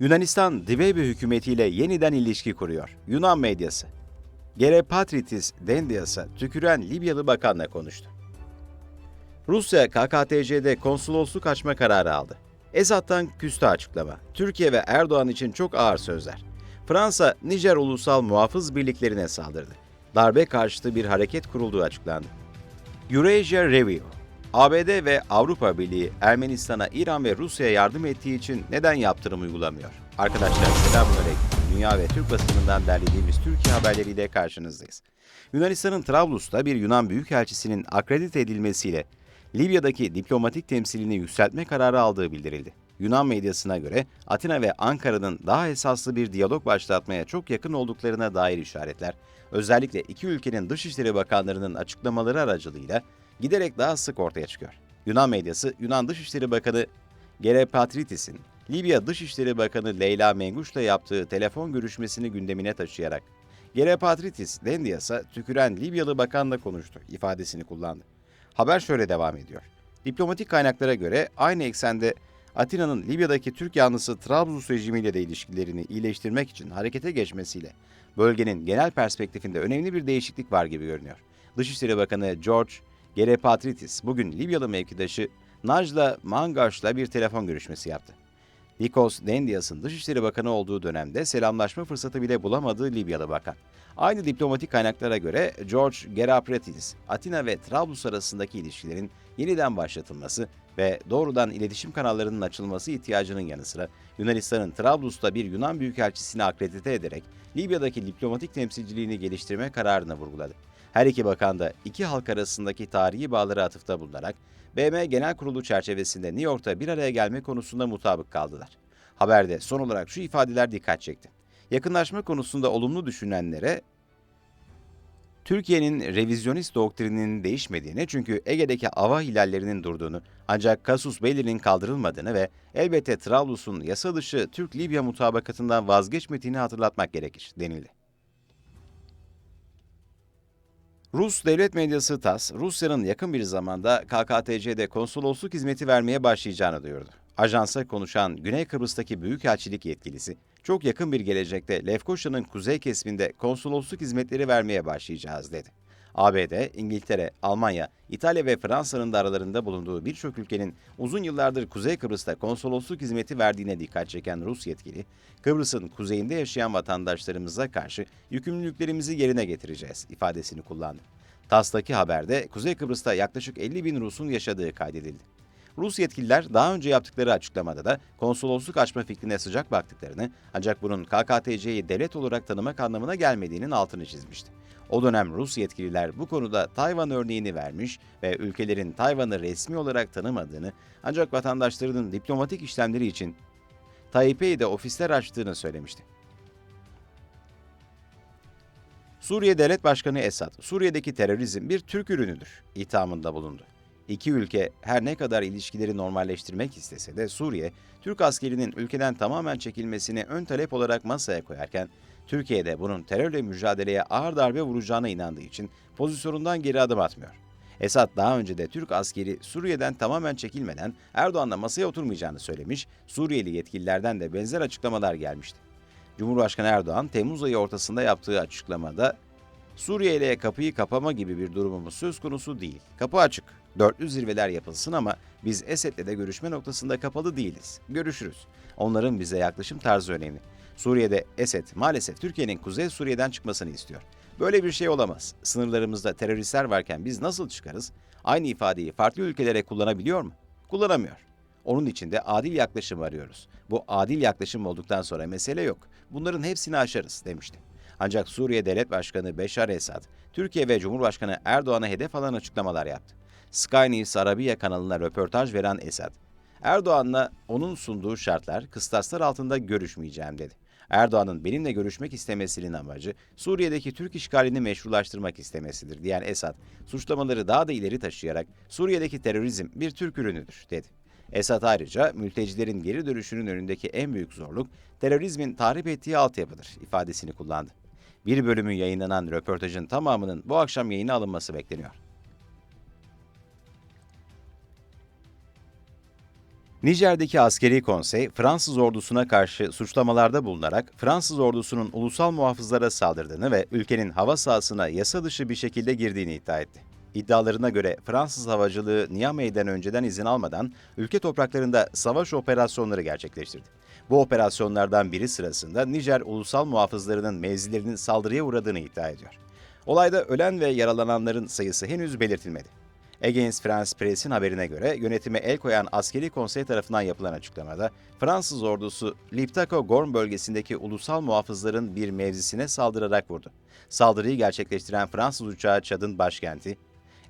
Yunanistan Dvebe hükümetiyle yeniden ilişki kuruyor. Yunan medyası. Gere Patritis Dendias'a tüküren Libyalı bakanla konuştu. Rusya KKTC'de konsolosluk açma kararı aldı. Esad'dan küstü açıklama. Türkiye ve Erdoğan için çok ağır sözler. Fransa, Nijer Ulusal Muhafız Birliklerine saldırdı. Darbe karşıtı bir hareket kurulduğu açıklandı. Eurasia Review ABD ve Avrupa Birliği Ermenistan'a İran ve Rusya'ya yardım ettiği için neden yaptırım uygulamıyor? Arkadaşlar selamünaleyküm. Dünya ve Türk basınından derlediğimiz Türkiye haberleriyle karşınızdayız. Yunanistan'ın Trablus'ta bir Yunan Büyükelçisi'nin akredite edilmesiyle Libya'daki diplomatik temsilini yükseltme kararı aldığı bildirildi. Yunan medyasına göre Atina ve Ankara'nın daha esaslı bir diyalog başlatmaya çok yakın olduklarına dair işaretler, özellikle iki ülkenin Dışişleri Bakanlarının açıklamaları aracılığıyla giderek daha sık ortaya çıkıyor. Yunan medyası, Yunan Dışişleri Bakanı Gere Patritis'in Libya Dışişleri Bakanı Leyla Menguş'la yaptığı telefon görüşmesini gündemine taşıyarak Gere Patritis Dendias'a tüküren Libyalı bakanla konuştu ifadesini kullandı. Haber şöyle devam ediyor. Diplomatik kaynaklara göre aynı eksende Atina'nın Libya'daki Türk yanlısı Trablus rejimiyle de ilişkilerini iyileştirmek için harekete geçmesiyle bölgenin genel perspektifinde önemli bir değişiklik var gibi görünüyor. Dışişleri Bakanı George Gerepatritis bugün Libyalı mevkidaşı Najla Mangaş'la bir telefon görüşmesi yaptı. Nikos Dendias'ın Dışişleri Bakanı olduğu dönemde selamlaşma fırsatı bile bulamadığı Libyalı bakan. Aynı diplomatik kaynaklara göre George Gerapratis, Atina ve Trablus arasındaki ilişkilerin yeniden başlatılması ve doğrudan iletişim kanallarının açılması ihtiyacının yanı sıra Yunanistan'ın Trablus'ta bir Yunan büyükelçisini akredite ederek Libya'daki diplomatik temsilciliğini geliştirme kararını vurguladı. Her iki bakan da iki halk arasındaki tarihi bağları atıfta bulunarak BM Genel Kurulu çerçevesinde New York'ta bir araya gelme konusunda mutabık kaldılar. Haberde son olarak şu ifadeler dikkat çekti. Yakınlaşma konusunda olumlu düşünenlere Türkiye'nin revizyonist doktrininin değişmediğini çünkü Ege'deki ava hilallerinin durduğunu ancak Kasus Belli'nin kaldırılmadığını ve elbette Trablus'un yasa dışı Türk-Libya mutabakatından vazgeçmediğini hatırlatmak gerekir denildi. Rus devlet medyası TASS, Rusya'nın yakın bir zamanda KKTC'de konsolosluk hizmeti vermeye başlayacağını duyurdu. Ajansa konuşan Güney Kıbrıs'taki Büyükelçilik yetkilisi, çok yakın bir gelecekte Lefkoşa'nın kuzey kesiminde konsolosluk hizmetleri vermeye başlayacağız dedi. ABD, İngiltere, Almanya, İtalya ve Fransa'nın da aralarında bulunduğu birçok ülkenin uzun yıllardır Kuzey Kıbrıs'ta konsolosluk hizmeti verdiğine dikkat çeken Rus yetkili, Kıbrıs'ın kuzeyinde yaşayan vatandaşlarımıza karşı yükümlülüklerimizi yerine getireceğiz ifadesini kullandı. TAS'taki haberde Kuzey Kıbrıs'ta yaklaşık 50 bin Rus'un yaşadığı kaydedildi. Rus yetkililer daha önce yaptıkları açıklamada da konsolosluk açma fikrine sıcak baktıklarını ancak bunun KKTC'yi devlet olarak tanımak anlamına gelmediğinin altını çizmişti. O dönem Rus yetkililer bu konuda Tayvan örneğini vermiş ve ülkelerin Tayvan'ı resmi olarak tanımadığını ancak vatandaşlarının diplomatik işlemleri için Taipei'de ofisler açtığını söylemişti. Suriye Devlet Başkanı Esad, Suriye'deki terörizm bir Türk ürünüdür ithamında bulundu. İki ülke her ne kadar ilişkileri normalleştirmek istese de Suriye, Türk askerinin ülkeden tamamen çekilmesini ön talep olarak masaya koyarken, Türkiye de bunun terörle mücadeleye ağır darbe vuracağına inandığı için pozisyonundan geri adım atmıyor. Esad daha önce de Türk askeri Suriye'den tamamen çekilmeden Erdoğan'la masaya oturmayacağını söylemiş, Suriyeli yetkililerden de benzer açıklamalar gelmişti. Cumhurbaşkanı Erdoğan Temmuz ayı ortasında yaptığı açıklamada Suriye ile kapıyı kapama gibi bir durumumuz söz konusu değil. Kapı açık. Dörtlü zirveler yapılsın ama biz Esed'le de görüşme noktasında kapalı değiliz. Görüşürüz. Onların bize yaklaşım tarzı önemli. Suriye'de Esed maalesef Türkiye'nin Kuzey Suriye'den çıkmasını istiyor. Böyle bir şey olamaz. Sınırlarımızda teröristler varken biz nasıl çıkarız? Aynı ifadeyi farklı ülkelere kullanabiliyor mu? Kullanamıyor. Onun için de adil yaklaşım arıyoruz. Bu adil yaklaşım olduktan sonra mesele yok. Bunların hepsini aşarız demişti. Ancak Suriye Devlet Başkanı Beşar Esad, Türkiye ve Cumhurbaşkanı Erdoğan'a hedef alan açıklamalar yaptı. Sky News Arabiya kanalına röportaj veren Esad, Erdoğan'la onun sunduğu şartlar, kıstaslar altında görüşmeyeceğim dedi. Erdoğan'ın benimle görüşmek istemesinin amacı Suriye'deki Türk işgalini meşrulaştırmak istemesidir diyen Esad, suçlamaları daha da ileri taşıyarak Suriye'deki terörizm bir Türk ürünüdür dedi. Esad ayrıca mültecilerin geri dönüşünün önündeki en büyük zorluk terörizmin tahrip ettiği altyapıdır ifadesini kullandı. Bir bölümü yayınlanan röportajın tamamının bu akşam yayına alınması bekleniyor. Nijer'deki askeri konsey, Fransız ordusuna karşı suçlamalarda bulunarak Fransız ordusunun ulusal muhafızlara saldırdığını ve ülkenin hava sahasına yasa dışı bir şekilde girdiğini iddia etti. İddialarına göre Fransız havacılığı Niamey'den önceden izin almadan ülke topraklarında savaş operasyonları gerçekleştirdi. Bu operasyonlardan biri sırasında Nijer ulusal muhafızlarının mevzilerinin saldırıya uğradığını iddia ediyor. Olayda ölen ve yaralananların sayısı henüz belirtilmedi. Agence France Press'in haberine göre yönetime el koyan askeri konsey tarafından yapılan açıklamada Fransız ordusu Liptako Gorn bölgesindeki ulusal muhafızların bir mevzisine saldırarak vurdu. Saldırıyı gerçekleştiren Fransız uçağı Çad'ın başkenti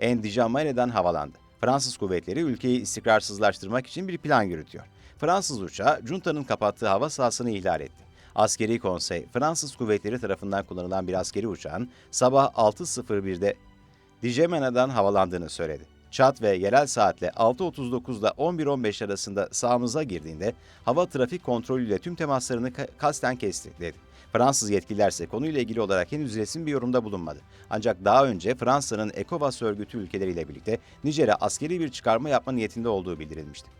N'Djameni'den havalandı. Fransız kuvvetleri ülkeyi istikrarsızlaştırmak için bir plan yürütüyor. Fransız uçağı Junta'nın kapattığı hava sahasını ihlal etti. Askeri konsey, Fransız kuvvetleri tarafından kullanılan bir askeri uçağın sabah 6.01'de Djemena'dan havalandığını söyledi. Çat ve yerel saatle 6.39'da 11.15 arasında sahamıza girdiğinde hava trafik kontrolüyle tüm temaslarını ka- kasten kesti, dedi. Fransız yetkililer ise konuyla ilgili olarak henüz resmi bir yorumda bulunmadı. Ancak daha önce Fransa'nın ECOWAS örgütü ülkeleriyle birlikte Nijer'e askeri bir çıkarma yapma niyetinde olduğu bildirilmişti.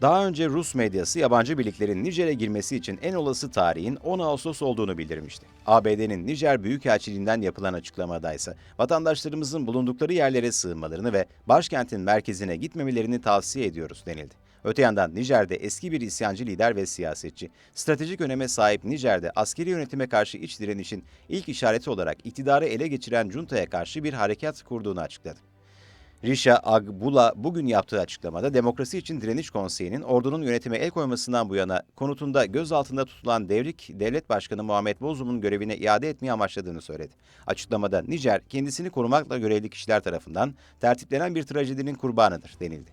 Daha önce Rus medyası yabancı birliklerin Nijer'e girmesi için en olası tarihin 10 Ağustos olduğunu bildirmişti. ABD'nin Nijer Büyükelçiliğinden yapılan açıklamada ise vatandaşlarımızın bulundukları yerlere sığınmalarını ve başkentin merkezine gitmemelerini tavsiye ediyoruz denildi. Öte yandan Nijer'de eski bir isyancı lider ve siyasetçi, stratejik öneme sahip Nijer'de askeri yönetime karşı iç direnişin ilk işareti olarak iktidarı ele geçiren junta'ya karşı bir harekat kurduğunu açıkladı. Risha Agbula bugün yaptığı açıklamada Demokrasi için Direniş Konseyi'nin ordunun yönetime el koymasından bu yana konutunda gözaltında tutulan devrik devlet başkanı Muhammed Bozum'un görevine iade etmeyi amaçladığını söyledi. Açıklamada Nijer kendisini korumakla görevli kişiler tarafından tertiplenen bir trajedinin kurbanıdır denildi.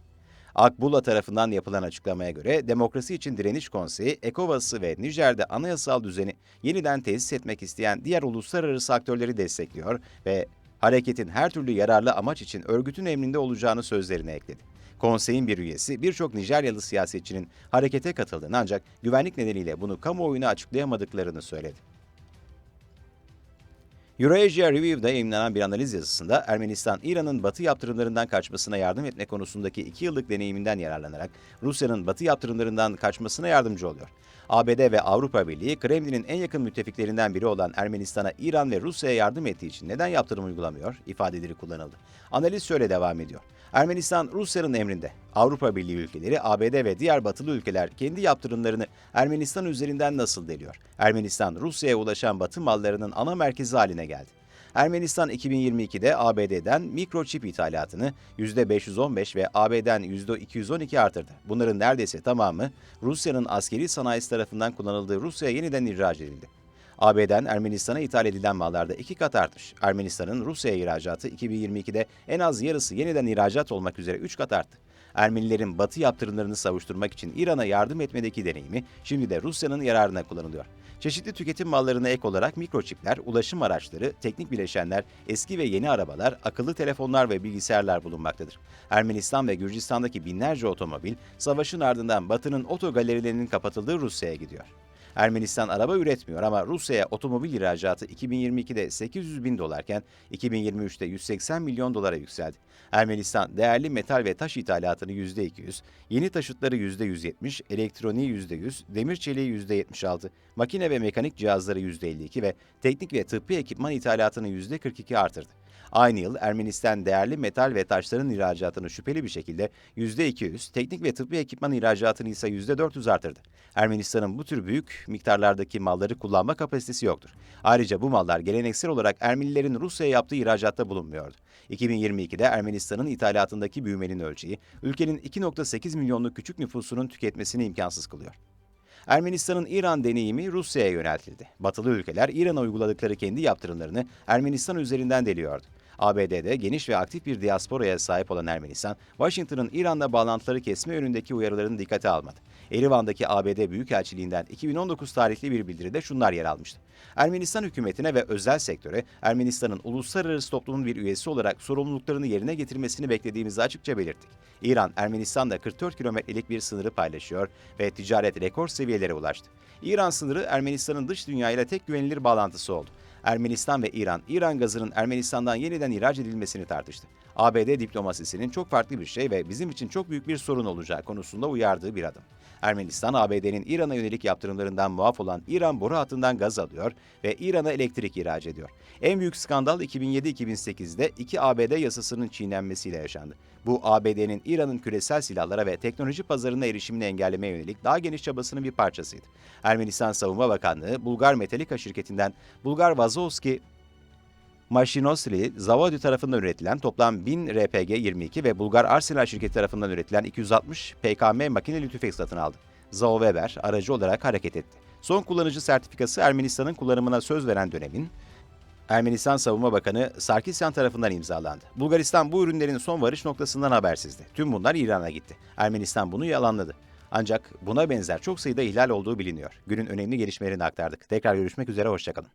Akbula tarafından yapılan açıklamaya göre Demokrasi için Direniş Konseyi, ECOWAS'ı ve Nijer'de anayasal düzeni yeniden tesis etmek isteyen diğer uluslararası aktörleri destekliyor ve hareketin her türlü yararlı amaç için örgütün emrinde olacağını sözlerine ekledi. Konseyin bir üyesi birçok Nijeryalı siyasetçinin harekete katıldığını ancak güvenlik nedeniyle bunu kamuoyuna açıklayamadıklarını söyledi. Eurasia Review'da yayınlanan bir analiz yazısında Ermenistan, İran'ın batı yaptırımlarından kaçmasına yardım etme konusundaki iki yıllık deneyiminden yararlanarak Rusya'nın batı yaptırımlarından kaçmasına yardımcı oluyor. ABD ve Avrupa Birliği, Kremlin'in en yakın müttefiklerinden biri olan Ermenistan'a İran ve Rusya'ya yardım ettiği için neden yaptırım uygulamıyor ifadeleri kullanıldı. Analiz şöyle devam ediyor. Ermenistan Rusya'nın emrinde. Avrupa Birliği ülkeleri, ABD ve diğer batılı ülkeler kendi yaptırımlarını Ermenistan üzerinden nasıl deliyor? Ermenistan Rusya'ya ulaşan batı mallarının ana merkezi haline geldi. Ermenistan 2022'de ABD'den mikroçip ithalatını %515 ve AB'den %212 artırdı. Bunların neredeyse tamamı Rusya'nın askeri sanayisi tarafından kullanıldığı Rusya'ya yeniden ihraç edildi. AB'den Ermenistan'a ithal edilen mallarda iki kat artmış. Ermenistan'ın Rusya'ya ihracatı 2022'de en az yarısı yeniden ihracat olmak üzere 3 kat arttı. Ermenilerin batı yaptırımlarını savuşturmak için İran'a yardım etmedeki deneyimi şimdi de Rusya'nın yararına kullanılıyor. Çeşitli tüketim mallarına ek olarak mikroçipler, ulaşım araçları, teknik bileşenler, eski ve yeni arabalar, akıllı telefonlar ve bilgisayarlar bulunmaktadır. Ermenistan ve Gürcistan'daki binlerce otomobil, savaşın ardından Batı'nın otogalerilerinin kapatıldığı Rusya'ya gidiyor. Ermenistan araba üretmiyor ama Rusya'ya otomobil ihracatı 2022'de 800 bin dolarken 2023'te 180 milyon dolara yükseldi. Ermenistan değerli metal ve taş ithalatını %200, yeni taşıtları %170, elektroniği %100, demir çeliği %76, makine ve mekanik cihazları %52 ve teknik ve tıbbi ekipman ithalatını %42 artırdı. Aynı yıl Ermenistan değerli metal ve taşların ihracatını şüpheli bir şekilde %200, teknik ve tıbbi ekipman ihracatını ise %400 artırdı. Ermenistan'ın bu tür büyük miktarlardaki malları kullanma kapasitesi yoktur. Ayrıca bu mallar geleneksel olarak Ermenilerin Rusya'ya yaptığı ihracatta bulunmuyordu. 2022'de Ermenistan'ın ithalatındaki büyümenin ölçeği, ülkenin 2.8 milyonluk küçük nüfusunun tüketmesini imkansız kılıyor. Ermenistan'ın İran deneyimi Rusya'ya yöneltildi. Batılı ülkeler İran'a uyguladıkları kendi yaptırımlarını Ermenistan üzerinden deliyordu. ABD'de geniş ve aktif bir diasporaya sahip olan Ermenistan, Washington'ın İran'la bağlantıları kesme yönündeki uyarılarını dikkate almadı. Erivan'daki ABD Büyükelçiliğinden 2019 tarihli bir bildiride şunlar yer almıştı. Ermenistan hükümetine ve özel sektöre Ermenistan'ın uluslararası toplumun bir üyesi olarak sorumluluklarını yerine getirmesini beklediğimizi açıkça belirttik. İran, Ermenistan'da 44 kilometrelik bir sınırı paylaşıyor ve ticaret rekor seviyelere ulaştı. İran sınırı Ermenistan'ın dış dünyayla tek güvenilir bağlantısı oldu. Ermenistan ve İran, İran gazının Ermenistan'dan yeniden ihraç edilmesini tartıştı. ABD diplomasisinin çok farklı bir şey ve bizim için çok büyük bir sorun olacağı konusunda uyardığı bir adım. Ermenistan, ABD'nin İran'a yönelik yaptırımlarından muaf olan İran boru hattından gaz alıyor ve İran'a elektrik ihraç ediyor. En büyük skandal 2007-2008'de iki ABD yasasının çiğnenmesiyle yaşandı. Bu ABD'nin İran'ın küresel silahlara ve teknoloji pazarına erişimini engellemeye yönelik daha geniş çabasının bir parçasıydı. Ermenistan Savunma Bakanlığı, Bulgar Metalika şirketinden Bulgar Vazovski Maşinosli, Zavodi tarafından üretilen toplam 1000 RPG-22 ve Bulgar Arsenal şirketi tarafından üretilen 260 PKM makineli tüfek satın aldı. Zao Weber aracı olarak hareket etti. Son kullanıcı sertifikası Ermenistan'ın kullanımına söz veren dönemin Ermenistan Savunma Bakanı Sarkisyan tarafından imzalandı. Bulgaristan bu ürünlerin son varış noktasından habersizdi. Tüm bunlar İran'a gitti. Ermenistan bunu yalanladı. Ancak buna benzer çok sayıda ihlal olduğu biliniyor. Günün önemli gelişmelerini aktardık. Tekrar görüşmek üzere, hoşçakalın.